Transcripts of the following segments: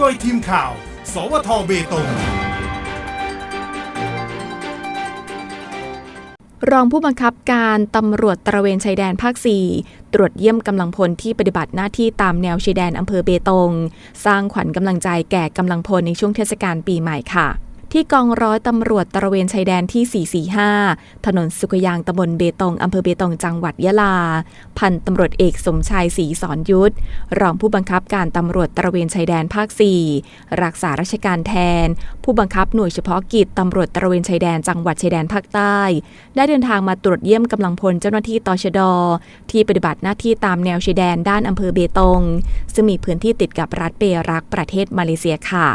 โดยทีมข่าว สวทเบตง รองผู้บังคับการตำรวจตระเวนชายแดนภาค 4 ตรวจเยี่ยมกำลังพลที่ปฏิบัติหน้าที่ตามแนวชายแดนอำเภอเบตง สร้างขวัญกำลังใจแก่กำลังพลในช่วงเทศกาลปีใหม่ค่ะ ที่กองร้อยตำรวจตระเวนชายแดนที่ 445 ถนนสุขยางตำบลเบตงอำเภอเบตงจังหวัดยะลา พันตำรวจเอกสมชายศรีสอนยุทธ รองผู้บังคับการตำรวจตระเวนชายแดนภาค 4 รักษาราชการแทน ผู้บังคับหน่วยเฉพาะกิจตำรวจตระเวนชายแดนจังหวัดชายแดนภาคใต้ ได้เดินทางมาตรวจเยี่ยมกำลังพลเจ้าหน้าที่ตชด ที่ปฏิบัติหน้าที่ตามแนวชายแดนด้านอำเภอเบตง ซึ่งมีพื้นที่ติดกับรัฐเปรักประเทศมาเลเซียค่ะ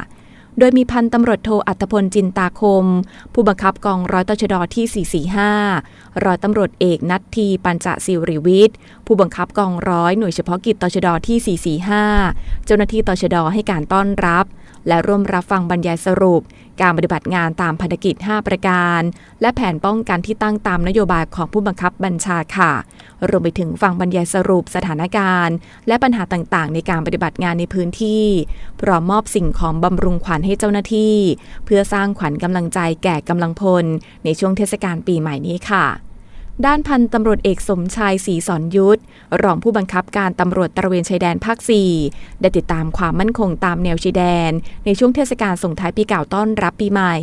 โดยมีพันตำรวจโทอัตพลจินตาคม ผู้บังคับกองร้อยตชดที่ 445 ร้อยตำรวจเอกนัททีปัญจสิริวิทย์ ผู้บังคับกองร้อยหน่วยเฉพาะกิจตชดที่ 445 เจ้าหน้าที่ตชดให้การต้อนรับ และร่วมรับฟังบรรยายสรุป การปฏิบัติงานตามภารกิจ 5 ประการ และแผนป้องกันที่ตั้งตามนโยบายของผู้บังคับบัญชาค่ะ รวมไปถึงฟังบรรยายสรุปสถานการณ์ และปัญหาต่างๆ ในการปฏิบัติงานในพื้นที่พร้อมมอบสิ่งของบำรุงขวัญให้เจ้าหน้าที่ เพื่อสร้างขวัญกำลังใจแก่กำลังพล ในช่วงเทศกาลปีใหม่นี้ค่ะ ด้านพันตำรวจเอกสมชายศรีสอนยุทธรองผู้บังคับการตำรวจตระเวนชายแดนภาค 4 ได้ติดตามความมั่นคงตามแนวชายแดน ในช่วงเทศกาลส่งท้ายปีเก่าต้อนรับปีใหม่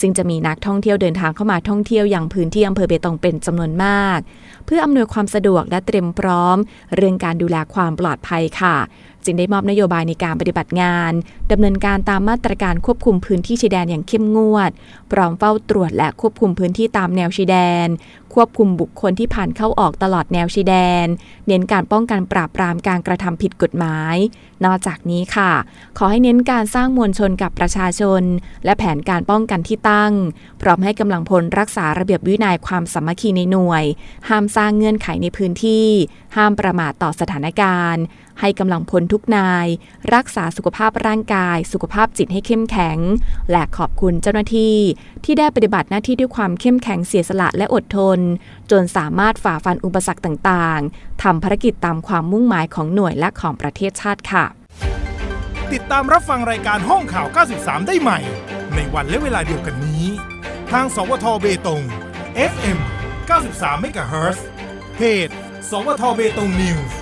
ซึ่งจะมีนักท่องเที่ยวเดินทางเข้ามาท่องเที่ยวอย่างพื้นที่อำเภอเบตงเป็นจำนวนมาก เพื่ออำนวยความสะดวกและเตรียมพร้อม เรื่องการดูแลความปลอดภัยค่ะจึงได้มอบนโยบายในการปฏิบัติงาน ดำเนินการตามมาตรการควบคุมพื้นที่ชายแดนอย่างเข้มงวด พร้อมเฝ้าตรวจและควบคุมพื้นที่ตามแนวชายแดน ควบคุมบุคคลที่ผ่านเข้าออกตลอดแนวชายแดน เน้นการป้องกันปราบปรามการกระทำผิดกฎหมาย นอกจากนี้ค่ะ ขอให้เน้นการสร้างมวลชนกับประชาชน และแผนการป้องกันที่ตั้ง พร้อมให้กำลังพลรักษาระเบียบวินัยความสามัคคีในหน่วย ห้ามสร้างเงื่อนไขในพื้นที่ ห้ามประมาทต่อสถานการณ์ให้กำลังพลทุกนาย รักษาสุขภาพร่างกาย สุขภาพจิตให้เข้มแข็ง และขอบคุณเจ้าหน้าที่ ที่ได้ปฏิบัติหน้าที่ด้วยความเข้มแข็งเสียสละและอดทน จนสามารถฝ่าฟันอุปสรรคต่างๆทำภารกิจตามความมุ่งหมายของหน่วยและของประเทศชาติค่ะ ติดตามรับฟังรายการห้องข่าว 93 ได้ใหม่ ในวันและเวลาเดียวกันนี้ ทาง สวทเบตง FM 93เมกะเฮิรตซ์เพจ สวทเบตงนิวส์